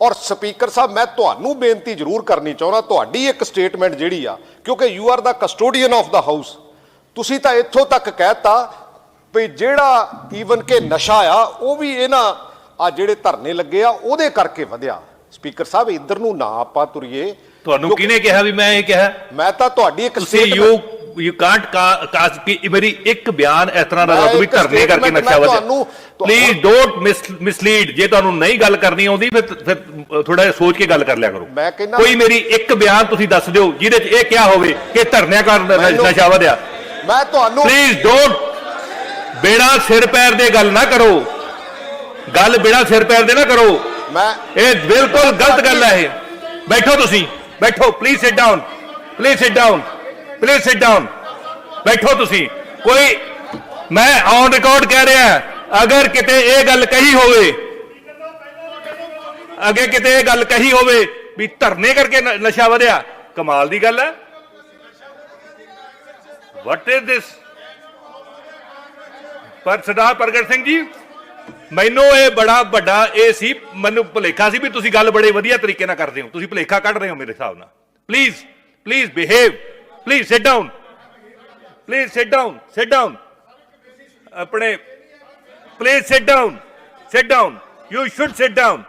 ਔਰ ਸਪੀਕਰ ਸਾਹਿਬ ਮੈਂ ਤੁਹਾਨੂੰ ਬੇਨਤੀ ਜ਼ਰੂਰ ਕਰਨੀ ਚਾਹੁੰਦਾ ਤੁਹਾਡੀ ਇੱਕ ਸਟੇਟਮੈਂਟ ਜਿਹੜੀ ਆ ਕਿਉਂਕਿ you are the custodian of the house ਤੁਸੀਂ ਤਾਂ ਇੱਥੋਂ ਤੱਕ ਕਹਿਤਾ ਵੀ ਜਿਹੜਾ ਈਵਨ ਕਿ ਨਸ਼ਾ ਆ ਉਹ ਵੀ ਇਹਨਾਂ ਆ ਜਿਹੜੇ ਧਰਨੇ ਲੱਗੇ ਆ ਉਹਦੇ ਕਰਕੇ ਵਧਿਆ। ਸਪੀਕਰ ਸਾਹਿਬ ਇੱਧਰ ਨੂੰ ਨਾ ਆਪਾਂ ਤੁਰੀਏ। ਤੁਹਾਨੂੰ ਕਿਹਨੇ ਕਿਹਾ ਵੀ ਮੈਂ ਇਹ ਕਿਹਾ? ਮੈਂ ਤਾਂ ਤੁਹਾਡੀ ਇੱਕ ਤੁਸੀਂ ਯੂ ਯੂ ਕਾਂਟ ਕਾਸ ਕਿ ਮੇਰੀ ਇੱਕ ਬਿਆਨ ਇਸ ਤਰ੍ਹਾਂ ਦਾ ਦੱਸੋ ਵੀ ਧਰਨੇ ਕਰਕੇ ਵਧਿਆ ਤੁਹਾਨੂੰ- ਪਲੀਜ਼ ਡੋਨਟ ਮਿਸਲੀਡ ਜੇ ਤੁਹਾਨੂੰ ਨਹੀਂ ਗੱਲ ਕਰਨੀ ਆਉਂਦੀ ਫਿਰ ਫਿਰ ਥੋੜਾ ਜਿਹਾ ਸੋਚ ਕੇ ਗੱਲ ਕਰ ਲਿਆ ਕਰੋ। ਕੋਈ ਮੇਰੀ ਇੱਕ ਬਿਆਨ ਤੁਸੀਂ ਦੱਸ ਦਿਓ ਜਿਹਦੇ 'ਚ ਇਹ ਕਿਹਾ ਹੋਵੇ ਕਿ ਧਰਨਿਆਂ ਕਾਰਨ ਨਸ਼ਾ ਵਧਿਆ। ਮੈਂ ਤੁਹਾਨੂੰ ਪਲੀਜ਼ ਡੋਨਟ ਬੇੜਾ ਸਿਰ ਪੈਰ ਦੇ ਗੱਲ ਨਾ ਕਰੋ। ਗੱਲ ਬੇੜਾ ਸਿਰ ਪੈਰ ਦੇ ਨਾ ਕਰੋ। ਮੈਂ ਇਹ ਬਿਲਕੁਲ ਗਲਤ ਗੱਲ ਹੈ ਇਹ। ਬੈਠੋ ਤੁਸੀਂ। ਬੈਠੋ। Please sit down please sit down please sit down ਬੈਠੋ ਤੁਸੀਂ। ਕੋਈ, ਮੈਂ ਔਨ ਰਿਕਾਰਡ ਕਹਿ ਰਿਹਾ, ਅਗਰ ਕਿਤੇ ਇਹ ਗੱਲ ਕਹੀ ਹੋਵੇ ਅੱਗੇ ਕਿਤੇ ਇਹ ਗੱਲ ਕਹੀ ਹੋਵੇ ਵੀ ਧਰਨੇ ਕਰਕੇ ਨਸ਼ਾ ਵਧਿਆ, ਕਮਾਲ ਦੀ ਗੱਲ ਹੈ। ਵਾਟ ਇਜ਼ ਦਿਸ ਪਰ ਸਰਦਾਰ ਪ੍ਰਗਟ ਸਿੰਘ ਜੀ, ਮੈਨੂੰ ਇਹ ਬੜਾ ਵੱਡਾ ਇਹ ਸੀ, ਮੈਨੂੰ ਭੁਲੇਖਾ ਸੀ ਵੀ ਤੁਸੀਂ ਗੱਲ ਬੜੇ ਵਧੀਆ ਤਰੀਕੇ ਨਾਲ ਕਰਦੇ ਹੋ। ਤੁਸੀਂ ਭੁਲੇਖਾ ਕੱਢ ਰਹੇ ਹੋ ਮੇਰੇ ਹਿਸਾਬ ਨਾਲ। Please please behave please sit down please sit down sit down ਆਪਣੇ please sit down sit down you should sit down